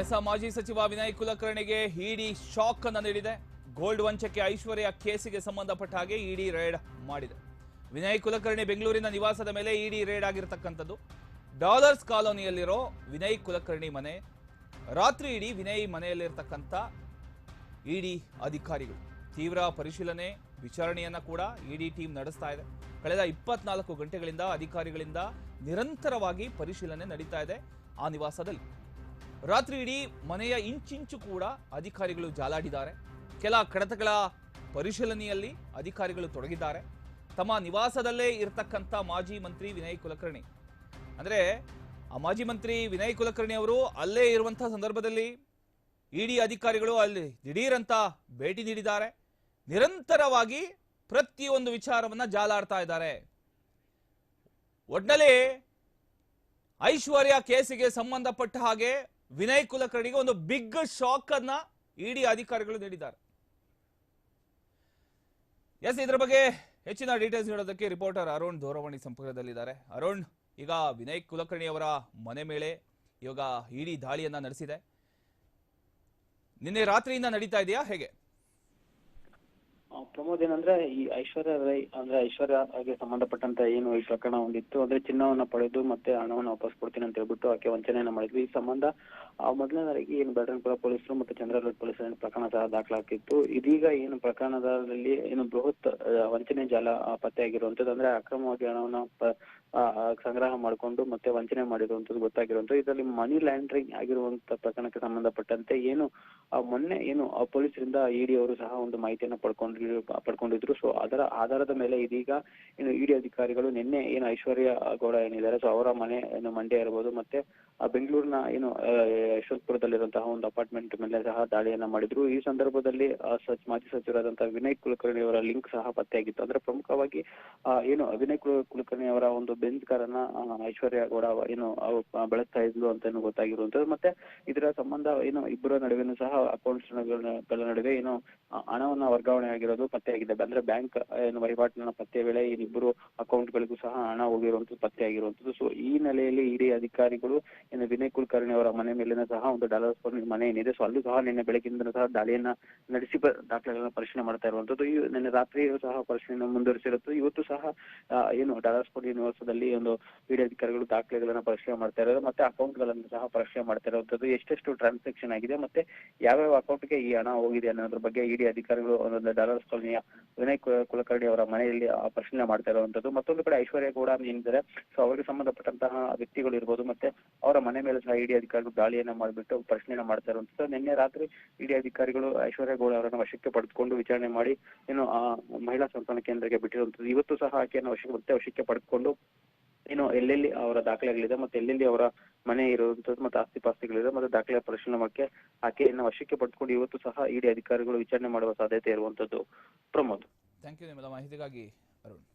S ಮಾಜಿ ಸಚಿವ ವಿನಯ್ ಕುಲಕರ್ಣಿಗೆ ಇಡಿ shock ಅನ್ನು ನೀಡಿದೆ. ಗೋಲ್ಡ್ ವಂಚಕ್ಕೆ ಐಶ್ವರ್ಯ ಕೇಸಿಗೆ ಸಂಬಂಧಪಟ್ಟ ಹಾಗೆ ಇಡಿ ರೇಡ್ ಮಾಡಿದೆ. ವಿನಯ್ ಕುಲಕರ್ಣಿ ಬೆಂಗಳೂರಿನ ನಿವಾಸದ ಮೇಲೆ ಇಡಿ ರೇಡ್ ಆಗಿರತಕ್ಕಂಥದ್ದು. ಡಾಲರ್ಸ್ ಕಾಲೋನಿಯಲ್ಲಿರೋ ವಿನಯ್ ಕುಲಕರ್ಣಿ ಮನೆ, ರಾತ್ರಿ ಇಡೀ ವಿನಯ್ ಮನೆಯಲ್ಲಿರ್ತಕ್ಕಂಥ ಇಡಿ ಅಧಿಕಾರಿಗಳು. ತೀವ್ರ ಪರಿಶೀಲನೆ, ವಿಚಾರಣೆಯನ್ನ ಕೂಡ ಇಡಿ ಟೀಮ್ ನಡೆಸ್ತಾ ಇದೆ. ಕಳೆದ ಇಪ್ಪತ್ನಾಲ್ಕು ಗಂಟೆಗಳಿಂದ ಅಧಿಕಾರಿಗಳಿಂದ ನಿರಂತರವಾಗಿ ಪರಿಶೀಲನೆ ನಡೀತಾ ಇದೆ ಆ ನಿವಾಸದಲ್ಲಿ. ರಾತ್ರಿ ಇಡೀ ಮನೆಯ ಇಂಚಿಂಚು ಕೂಡ ಅಧಿಕಾರಿಗಳು ಜಾಲಾಡಿದ್ದಾರೆ. ಕೆಲ ಕಡತಗಳ ಪರಿಶೀಲನೆಯಲ್ಲಿ ಅಧಿಕಾರಿಗಳು ತೊಡಗಿದ್ದಾರೆ. ತಮ್ಮ ನಿವಾಸದಲ್ಲೇ ಇರತಕ್ಕಂಥ ಮಾಜಿ ಮಂತ್ರಿ ವಿನಯ್ ಕುಲಕರ್ಣಿ. ಅಂದ್ರೆ, ಆ ಮಾಜಿ ಮಂತ್ರಿ ವಿನಯ್ ಕುಲಕರ್ಣಿ ಅವರು ಅಲ್ಲೇ ಇರುವಂಥ ಸಂದರ್ಭದಲ್ಲಿ ಇಡಿ ಅಧಿಕಾರಿಗಳು ಅಲ್ಲಿ ದಿಢೀರಂತ ಭೇಟಿ ನೀಡಿದ್ದಾರೆ. ನಿರಂತರವಾಗಿ ಪ್ರತಿಯೊಂದು ವಿಚಾರವನ್ನ ಜಾಲಾಡ್ತಾ ಇದ್ದಾರೆ. ಒಟ್ನಲ್ಲಿ ಐಶ್ವರ್ಯ ಕೇಸಿಗೆ ಸಂಬಂಧಪಟ್ಟ ಹಾಗೆ ವಿನಯ್ ಕುಲಕರ್ಣಿಗೆ ಒಂದು ಬಿಗ್ ಶಾಕ್ ಅನ್ನ ಇಡಿ ಅಧಿಕಾರಿಗಳು ನೀಡಿದ್ದಾರೆ. ಎಸ್, ಇದ್ರ ಬಗ್ಗೆ ಹೆಚ್ಚಿನ ಡೀಟೇಲ್ಸ್ ನೀಡೋದಕ್ಕೆ ರಿಪೋರ್ಟರ್ ಅರುಣ್ ದೂರವಾಣಿ ಸಂಪರ್ಕದಲ್ಲಿದ್ದಾರೆ ಅರುಣ್, ಈಗ ವಿನಯ್ ಕುಲಕರ್ಣಿ ಅವರ ಮನೆ ಮೇಲೆ ಇವಾಗ ಇಡಿ ದಾಳಿಯನ್ನ ನಡೆಸಿದೆ. ನಿನ್ನೆ ರಾತ್ರಿಯಿಂದ ನಡೀತಾ ಇದೆಯಾ? ಹೇಗೆ? ಪ್ರಮೋದ್ ಏನಂದ್ರೆ ಈ ಐಶ್ವರ್ಯ ರೈ, ಅಂದ್ರೆ ಐಶ್ವರ್ಯಗೆ ಸಂಬಂಧಪಟ್ಟಂತ ಏನು ಈ ಪ್ರಕರಣ ಒಂದಿತ್ತು, ಅಂದ್ರೆ ಚಿನ್ನವನ್ನ ಪಡೆದು ಮತ್ತೆ ಹಣವನ್ನ ವಾಪಸ್ ಕೊಡ್ತೀನಿ ಅಂತ ಹೇಳ್ಬಿಟ್ಟು ಆಕೆ ವಂಚನೆಯನ್ನ ಮಾಡಿದ್ವಿ. ಈ ಸಂಬಂಧ ಆ ಮೊದಲನೇದಾಗಿ ಏನು ಬೆಳರಂಪುರ ಪೊಲೀಸರು ಮತ್ತೆ ಚಂದ್ರಲೋಡ್ ಪೊಲೀಸರು ಪ್ರಕರಣ ಸಹ ದಾಖಲಾಗಿತ್ತು ಇದೀಗ ಏನು ಪ್ರಕರಣದಲ್ಲಿ ಏನು ಬೃಹತ್ ವಂಚನೆ ಜಾಲ ಪತ್ತೆಯಾಗಿರುವಂತದ್ದು, ಅಂದ್ರೆ ಅಕ್ರಮವಾಗಿ ಹಣವನ್ನ ಸಂಗ್ರಹ ಮಾಡಿಕೊಂಡು ಮತ್ತೆ ವಂಚನೆ ಮಾಡಿರುವಂತದ್ದು ಗೊತ್ತಾಗಿರುವಂತದ್ದು ಇದರಲ್ಲಿ ಮನಿ ಲ್ಯಾಂಡ್ರಿಂಗ್ ಆಗಿರುವಂತ ಪ್ರಕರಣಕ್ಕೆ ಸಂಬಂಧಪಟ್ಟಂತೆ ಏನು ಮೊನ್ನೆ ಏನು ಪೊಲೀಸರಿಂದ ಇಡಿ ಅವರು ಸಹ ಒಂದು ಮಾಹಿತಿಯನ್ನು ಪಡ್ಕೊಂಡಿರು ಪಡ್ಕೊಂಡಿದ್ರು. ಸೊ ಅದರ ಆಧಾರದ ಮೇಲೆ ಇದೀಗ ಏನು ಇಡಿ ಅಧಿಕಾರಿಗಳು ನಿನ್ನೆ ಏನು ಐಶ್ವರ್ಯ ಗೌಡ ಏನಿದ್ದಾರೆ ಸೊ ಅವರ ಮನೆ ಏನು ಮಂಡ್ಯ ಇರಬಹುದು ಮತ್ತೆ ಬೆಂಗಳೂರಿನ ಏನು ಯಶವಂತಪುರದಲ್ಲಿರುವಂತಹ ಒಂದು ಅಪಾರ್ಟ್ಮೆಂಟ್ ಮೇಲೆ ಸಹ ದಾಳಿಯನ್ನ ಮಾಡಿದ್ರು. ಈ ಸಂದರ್ಭದಲ್ಲಿ ಮಾಜಿ ಸಚಿವರಾದಂತಹ ವಿನಯ್ ಕುಲಕರ್ಣಿ ಅವರ ಲಿಂಕ್ ಸಹ ಪತ್ತೆಯಾಗಿತ್ತು. ಅಂದ್ರೆ ಪ್ರಮುಖವಾಗಿ ಏನು, ವಿನಯ್ ಕುಲ- ಕುಲಕರ್ಣಿ ಅವರ ಒಂದು ಬೆಂಚ್ ಕಾರನ್ನ ಐಶ್ವರ್ಯ ಗೌಡ ಏನು ಬಳಸ್ತಾ ಇದ್ಲು ಅಂತ ಗೊತ್ತಾಗಿರುವಂತದ್ದು ಮತ್ತೆ ಇದರ ಸಂಬಂಧ ಏನು ಇಬ್ಬರ ನಡುವೆ ಸಹ ಅಕೌಂಟ್ಸ್ ನಡುವೆ ಏನು ಹಣವನ್ನ ವರ್ಗಾವಣೆ ಆಗಿರೋದು ಪತ್ತೆಯಾಗಿದೆ ಅಂದ್ರೆ ಬ್ಯಾಂಕ್ ಏನು ವಹಿವಾಟಿನ ಪತ್ತೆ ವೇಳೆ ಇನ್ನಿಬ್ಬರು ಅಕೌಂಟ್ಗಳಿಗೂ ಅಕೌಂಟ್ ಗಳಿಗೂ ಸಹ ಹಣ ಹೋಗಿರುವಂತದ್ದು ಪತ್ತೆಯಾಗಿರುವಂತದ್ದು ಸೊ ಈ ನೆಲೆಯಲ್ಲಿ ಇಡಿ ಅಧಿಕಾರಿಗಳು, ಏನು ವಿನಯ್ ಕುಲಕರ್ಣಿ ಅವರ ಮನೆ ಮೇಲಿನ ಸಹ ಒಂದು ಡಾಲರ್ಸ್ ಮನೆ ಏನಿದೆ. ಸೊ ಅಲ್ಲೂ ಸಹ ನಿನ್ನೆ ಬೆಳಗ್ಗಿಂದ ಸಹ ದಾಳಿಯನ್ನ ನಡೆಸಿ ದಾಖಲೆಗಳನ್ನ ಪರಿಶೀಲನೆ ಮಾಡ್ತಾ ಇರುವಂತದ್ದು ಈ ನಿನ್ನೆ ರಾತ್ರಿಯೂ ಸಹ ಪರಿಶೀಲನೆ ಮುಂದುವರಿಸಿರುತ್ತೆ ಇವತ್ತು ಸಹ ಏನು ಡಾಲರ್ಸ್ ಕೋಟಿ ನಿವಾಸದಲ್ಲಿ ಒಂದು ಇಡಿ ಅಧಿಕಾರಿಗಳು ದಾಖಲೆಗಳನ್ನ ಪರಿಶೀಲನೆ ಮಾಡ್ತಾ ಇರೋದು, ಮತ್ತೆ ಅಕೌಂಟ್ಗಳನ್ನು ಸಹ ಪರಿಶೀಲನೆ ಮಾಡ್ತಾ ಇರುವಂತದ್ದು ಎಷ್ಟೆಷ್ಟು ಟ್ರಾನ್ಸಾಕ್ಷನ್ ಆಗಿದೆ, ಮತ್ತೆ ಯಾವ್ಯಾವ ಅಕೌಂಟ್ಗೆ ಈ ಹಣ ಹೋಗಿದೆ ಅನ್ನೋದ್ರ ಬಗ್ಗೆ ಇಡಿ ಅಧಿಕಾರಿಗಳು ಒಂದೊಂದು ಡಾಲರ್ಸ್ ಕಾಲೋನಿಯ ವಿನಯ್ ಕುಲಕರ್ಣಿ ಅವರ ಮನೆಯಲ್ಲಿ ಪರಿಶೀಲನೆ ಮಾಡ್ತಾ ಇರುವಂತದ್ದು ಮತ್ತೊಂದು ಕಡೆ ಐಶ್ವರ್ಯ ಕೂಡ ಏನಿದ್ದಾರೆ ಸೊ ಅವರಿಗೆ ಸಂಬಂಧಪಟ್ಟಂತಹ ವ್ಯಕ್ತಿಗಳು ಇರ್ಬೋದು, ಮತ್ತೆ ಅವರ ಮನೆ ಮೇಲೆ ಸಹ ಇಡಿ ಅಧಿಕಾರಿಗಳು ದಾಳಿಯನ್ನ ಮಾಡಿಬಿಟ್ಟು ಪರಿಶೀಲನೆ ಮಾಡ್ತಾ ಇರುವಂತದ್ದು ನಿನ್ನೆ ರಾತ್ರಿ ಇಡಿ ಅಧಿಕಾರಿಗಳು ಐಶ್ವರ್ಯ ಗೌಡ ಅವರನ್ನು ವಶಕ್ಕೆ ಪಡೆದುಕೊಂಡು ವಿಚಾರಣೆ ಮಾಡಿ ಏನು ಆ ಮಹಿಳಾ ಸಂತಾನ ಕೇಂದ್ರಕ್ಕೆ ಬಿಟ್ಟಿರುವಂತದ್ದು ಇವತ್ತು ಸಹ ಆಕೆಯನ್ನು ವಶಕ್ಕೆ ಮತ್ತೆ ವಶಕ್ಕೆ ಪಡೆದುಕೊಂಡು ಏನು ಎಲ್ಲೆಲ್ಲಿ ಅವರ ದಾಖಲೆಗಳಿದೆ ಮತ್ತೆ ಎಲ್ಲೆಲ್ಲಿ ಅವರ ಮನೆ ಇರುವಂತದ್ದು ಮತ್ತೆ ಆಸ್ತಿ ಪಾಸ್ತಿಗಳಿದೆ ಮತ್ತೆ ದಾಖಲೆ ಪರಿಶೀಲನೆ ಆಕೆಯನ್ನು ವಶಕ್ಕೆ ಪಡೆದುಕೊಂಡು ಇವತ್ತು ಸಹ ಇಡಿ ಅಧಿಕಾರಿಗಳು ವಿಚಾರಣೆ ಮಾಡುವ ಸಾಧ್ಯತೆ ಇರುವಂತದ್ದು ಪ್ರಮೋದ್. ಥ್ಯಾಂಕ್ ಯು ಮಾಹಿತಿಗಾಗಿ ಅರುಣ್.